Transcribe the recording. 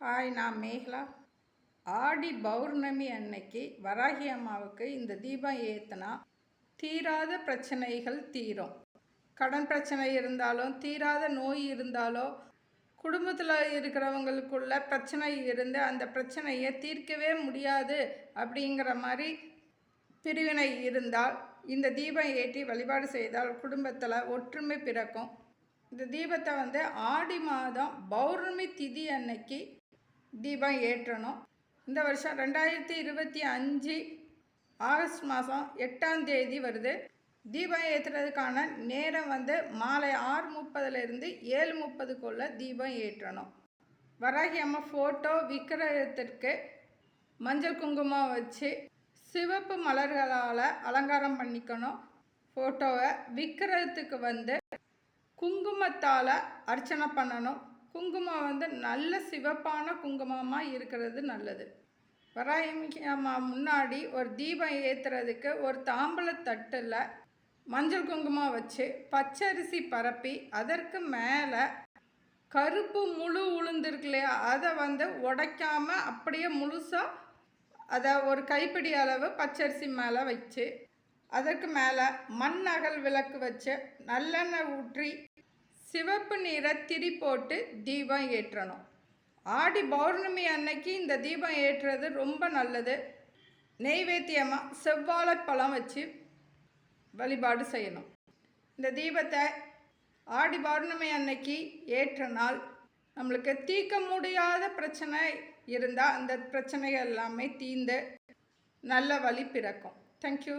Hi நான் மேகலா. ஆடி பௌர்ணமி அன்னைக்கு வராகி அம்மாவுக்கு இந்த தீபம் ஏற்றுனா தீராத பிரச்சனைகள் தீரும். கடன் பிரச்சனை இருந்தாலும் தீராத நோய் இருந்தாலோ குடும்பத்தில் இருக்கிறவங்களுக்குள்ள பிரச்சனை இருந்து அந்த பிரச்சனையை தீர்க்கவே முடியாது அப்படிங்கிற மாதிரி பிரிவினை இருந்தால் இந்த தீபம் ஏற்றி வழிபாடு செய்தால் குடும்பத்தில் ஒற்றுமை பிறக்கும். இந்த தீபத்தை வந்து ஆடி மாதம் பௌர்ணமி திதி அன்னைக்கு தீபம் ஏற்றணும். இந்த வருஷம் ரெண்டாயிரத்தி இருபத்தி அஞ்சு ஆகஸ்ட் மாதம் எட்டாம் தேதி வருது. தீபம் ஏற்றுறதுக்கான நேரம் வந்து மாலை ஆறு முப்பதுலேருந்து ஏழு முப்பதுக்குள்ளே தீபம் ஏற்றணும். வராகி அம்மா ஃபோட்டோ விக்கிரகத்திற்கு மஞ்சள் குங்குமம் வச்சு சிவப்பு மலர்களால் அலங்காரம் பண்ணிக்கணும். ஃபோட்டோவை விக்கிரகத்துக்கு வந்து குங்குமத்தால் அர்ச்சனை பண்ணணும். குங்குமம் வந்து நல்ல சிவப்பான குங்குமமாக இருக்கிறது நல்லது. வராயமிக்கு அம்மா முன்னாடி ஒரு தீபம் ஏற்றுறதுக்கு ஒரு தாம்பலத்தட்டில் மஞ்சள் குங்குமம் வச்சு பச்சரிசி பரப்பி அதற்கு மேலே கருப்பு முழு உளுந்துருக்கு இல்லையா? அதை வந்து உடைக்காமல் அப்படியே முழுசாக அதை ஒரு கைப்பிடி அளவு பச்சரிசி மேலே வச்சு அதற்கு மேலே மண் அகல் விளக்கு வச்சு நல்லெண்ணெய் ஊற்றி சிவப்பு நீரை திரி போட்டு தீபம் ஏற்றணும். ஆடி பௌர்ணமி அன்னைக்கு இந்த தீபம் ஏற்றுறது ரொம்ப நல்லது. நெய்வேத்தியமாக செவ்வாழைப்பழம் வச்சு வழிபாடு செய்யணும். இந்த தீபத்தை ஆடி பௌர்ணமி அன்னைக்கு ஏற்றினால் நம்மளுக்கு தீர்க்க முடியாத பிரச்சனை இருந்தால் அந்த பிரச்சனைகள் எல்லாமே தீர்ந்து நல்ல வழி பிறக்கும். தேங்க்யூ